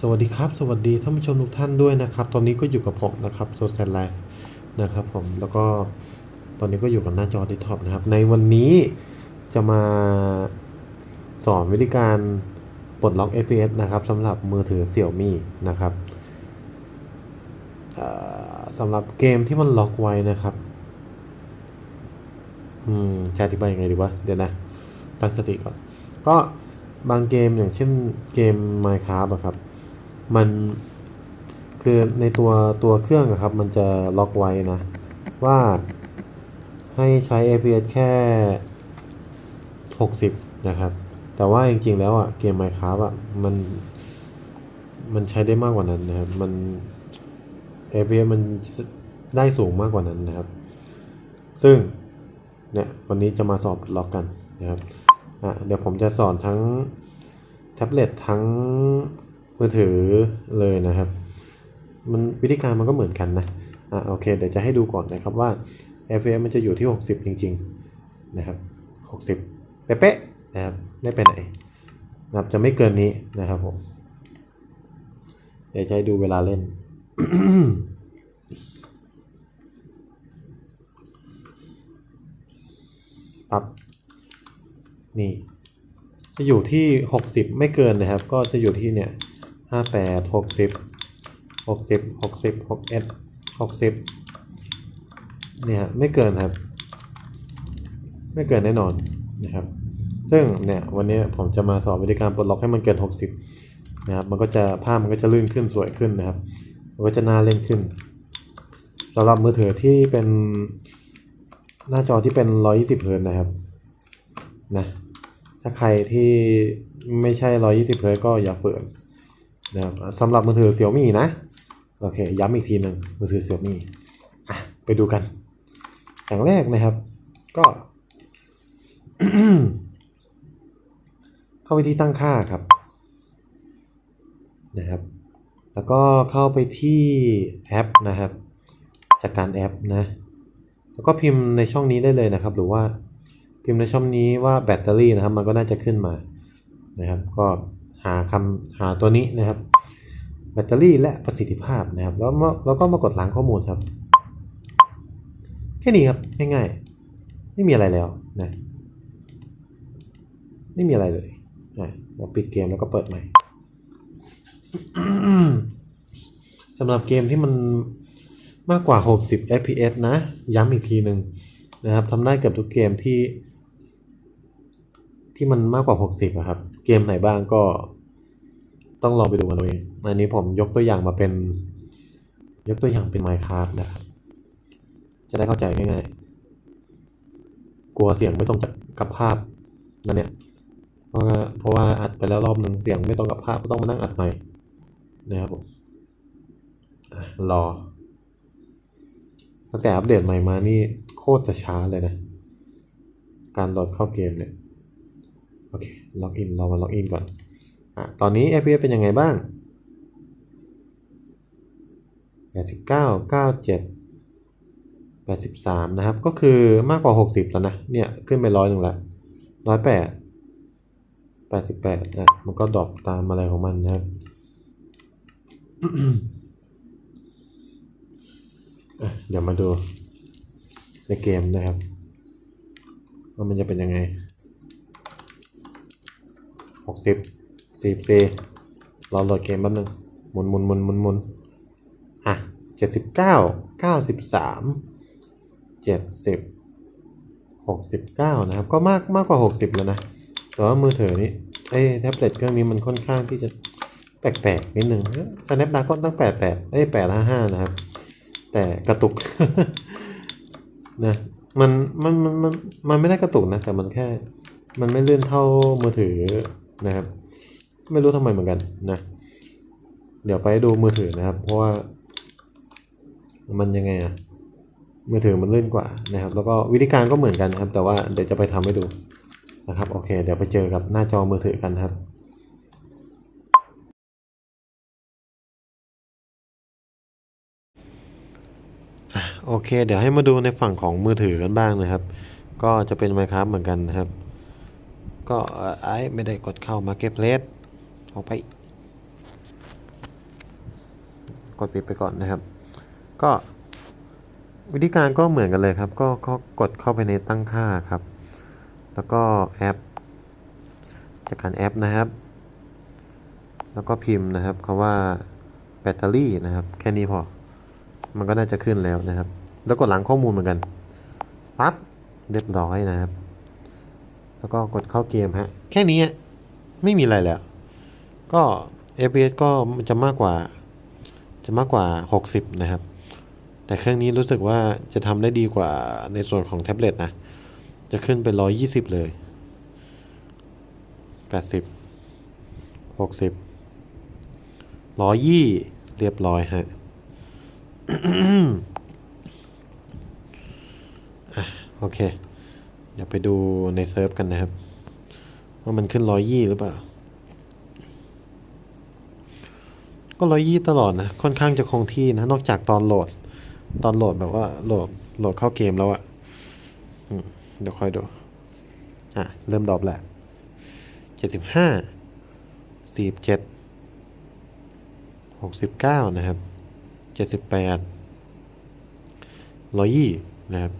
สวัสดีครับ สวัสดีท่านผู้ชมทุกท่านด้วยนะครับ ตอนนี้ก็อยู่กับผมนะครับโซ c i ลไลฟ์นะครับผมแล้วก็ตอนนี้ก็อยู่กับหน้าจอดิท็อปนะครับ ในวันนี้จะมาสอนวิธีการปลดล็อก FPS นะครับสำหรับมือถือ Xiaomi นะครับสำหรับเกมที่มันล็อกไว้นะครับ อืมจะอธิบายยังไงดีวะเดี๋ยวนะตั้งสติก่อน ก็ บางเกมอย่างเช่นเกม Minecraft อะครับ มันคือในตัวตัวเครื่องอะครับ มันจะล็อกไว้นะ ว่าให้ใช้ FPS แค่ 60 นะครับ แต่ว่าจริงๆแล้วอะเกม Minecraft อะมัน มันใช้ได้มากกว่านั้นนะครับ มัน FPS มันได้สูงมากกว่านั้นนะครับ ซึ่งเนี่ยวันนี้จะมาสอบล็อกกันนะครับ เดี๋ยวผมจะสอนทั้งแท็บเล็ตทั้งมือถือเลยนะครับ มันวิธีการมันก็เหมือนกันนะอะโอเค เดี๋ยวจะให้ดูก่อนนะครับว่า FPS มันจะอยู่ที่ 60 จริง ๆ นะครับ 60 เป๊ะๆนะครับไม่ไปไหนนะครับจะไม่เกินนี้นะครับผม เดี๋ยวจะให้ดูเวลาเล่น ปั๊บ นี่ จะอยู่ที่60ไม่เกินนะครับ ก็จะอยู่ที่เนี่ย58 60 60 60 61 60เนี่ยไม่เกินครับ ไม่เกินแน่นอนนะครับ ซึ่งเนี่ยวันนี้ผมจะมาสอนวิธีการปลดล็อกให้มันเกิน 60นะครับมันก็จะภาพมันก็จะลื่นขึ้นสวยขึ้นนะครับมันก็จะน่าเล่นขึ้นสำหรับมือถือที่เป็นหน้าจอที่เป็น 120เฮิร์ตนะครับนะ ถ้าใครที่ไม่ใช่ 120เฮิร์ตซ์ก็อย่าฝืนนะครับสำหรับมือถือ Xiaomi นะ โอเค ย้ำอีกทีหนึ่งมือถือ Xiaomi อะไปดูกัน อย่างแรกนะครับ ก็ เข้าไปที่ตั้งค่าครับ นะครับ แล้วก็เข้าไปที่แอปนะครับ จากการแอปนะ แล้วก็พิมพ์ในช่องนี้ได้เลยนะครับ หรือว่า พิมพ์ในช่องนี้ว่าแบตเตอรี่นะครับ มันก็น่าจะขึ้นมานะครับ ก็หาคำหาตัวนี้นะครับ แบตเตอรี่และประสิทธิภาพนะครับ แล้วมาแล้วก็มากดล้างข้อมูลครับ แค่นี้ครับง่ายๆไม่มีอะไรแล้วนะไม่มีอะไรเลยนะเราปิดเกมแล้วก็เปิดใหม่สำหรับเกมที่มันมากกว่า 60 fps นะ ย้ำอีกทีหนึ่งนะครับทำได้เกือบทุกเกมที่ ที่มันมากกว่า 60อะครับ เกมไหนบ้างก็ต้องลองไปดูกันเอาเองอันนี้ผมยกตัวอย่างมาเป็น ยกตัวอย่างเป็น Minecraft นะครับ จะได้เข้าใจง่ายๆ กลัวเสียงไม่ตรงกับกับภาพนั่นเนี่ยเพราะว่าเพราะว่าอัดไปแล้วรอบหนึ่งเสียงไม่ตรงกับภาพก็ต้องมานั่งอัดใหม่นะครับผมรอตั้งแต่อัปเดตใหม่มานี่โคตรจะช้าเลยนะ การโหลดเข้าเกมเนี่ย ล็อกอินเรามาล็อกอินก่อนอะตอนนี้ FPS เป็นยังไงบ้าง 89 97 83 นะครับ ก็คือมากกว่า 60 แล้วนะ เนี่ยขึ้นไปร้อยหนึ่งละร้อยแปดแปดสิบแปดนะมันก็ดรอปตามอะไรของมันนะครับเดี๋ยวมาดูในเกมนะครับว่ามันจะเป็นยังไง หกสิบสี่สี่รอโหลดเกมแป๊บนึงหมุนหมุนหมุนหมุนหมุนอะเจ็ดสิบเก้าเก้าสิบสามเจ็ดสิบหกสิบเก้านะครับ ก็มากมากกว่าหกสิบแล้วนะ แต่ว่ามือถือนี้เอ้แท็บเล็ตเครื่องนี้มันค่อนข้างที่จะแปลกๆนิดนึง Snapdragon ตั้งแปดแปดเอ้ยแปดห้าห้านะครับ แต่กระตุกนะมันมันมันมันมันไม่ได้กระตุกนะ แต่มันแค่ มันไม่เลื่อนเท่ามือถือ นะครับ ไม่รู้ทำไมเหมือนกันนะ เดี๋ยวไปดูมือถือนะครับ เพราะว่า มันยังไงอะมือถือมันลื่นกว่านะครับ แล้วก็วิธีการก็เหมือนกันนะครับ แต่ว่าเดี๋ยวจะไปทำให้ดูนะครับโอเค เดี๋ยวไปเจอกับหน้าจอมือถือกันนะครับโอเค เดี๋ยวให้มาดูในฝั่งของมือถือกันบ้างนะครับ ก็จะเป็น Minecraft เหมือนกันนะครับ ก็ไอ้ไม่ได้กดเข้า Marketplace ออกไป กดปิดไปก่อนนะครับ ก็วิธีการก็เหมือนกันเลยครับ ก็ก็กดเข้าไปในตั้งค่าครับ แล้วก็แอปจากการแอปนะครับ แล้วก็พิมพ์นะครับคำว่าแบตเตอรี่นะครับ แค่นี้พอ มันก็น่าจะขึ้นแล้วนะครับ แล้วกดหลังข้อมูลเหมือนกัน ปั๊บ เรียบร้อยนะครับ แล้วก็กดเข้าเกมฮะ แค่นี้ไม่มีอะไรแล้ว ก็ FPS ก็จะมากกว่า จะมากกว่า 60 นะครับ แต่เครื่องนี้รู้สึกว่าจะทำได้ดีกว่าในส่วนของแท็บเล็ตนะ จะขึ้นเป็น 120 เลย 80 60 120 เรียบร้อยฮะอะโอเค เดี๋ยวไปดูในเซิร์ฟกันนะครับ ว่ามันขึ้น120หรือเปล่า ก็120ตลอดนะ ค่อนข้างจะคงที่นะ นอกจากตอนโหลด ตอนโหลดแบบว่าโหลดโหลดเข้าเกมแล้วอะเดี๋ยวค่อยดู อะ เริ่มดรอปแล้วเจ็ดสิบห้าสี่เจ็ดหกสิบเก้านะครับเจ็ดสิบแปดร้อยยี่นะครับ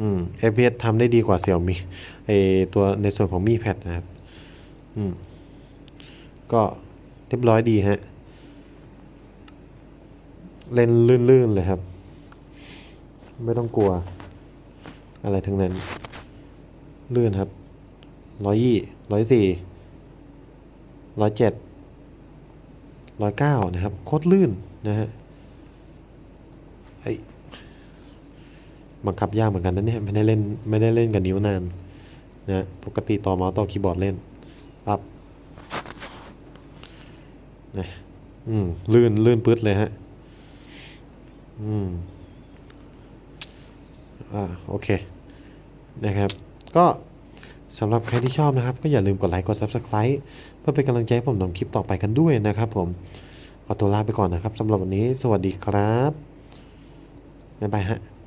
อืม FPS ทำได้ดีกว่าเสี่ยวมีไอตัวในส่วนของมีแพดนะครับ อืม ก็เรียบร้อยดีฮะ เล่นลื่นๆเลยครับ ไม่ต้องกลัว อะไรทั้งนั้น ลื่นครับร้อยยี่ร้อยสี่ร้อยเจ็ดร้อยเก้านะครับ โคตรลื่นนะฮะไอ บังคับยากเหมือนกันนะเนี่ยไม่ได้เล่นไม่ได้เล่นกับนิ้วนานนะปกติต่อเมาส์ต่อคีย์บอร์ดเล่นปั๊บนะอืมลื่นลื่นปื๊ดเลยฮะอืมอ่าโอเคนะครับ ก็สำหรับใครที่ชอบนะครับ ก็อย่าลืมกดไลค์กด Subscribe เพื่อเป็นกำลังใจให้ผมทำคลิปต่อไปกันด้วยนะครับผม ขอตัวลาไปก่อนนะครับสำหรับวันนี้สวัสดีครับบ๊ายบายฮะ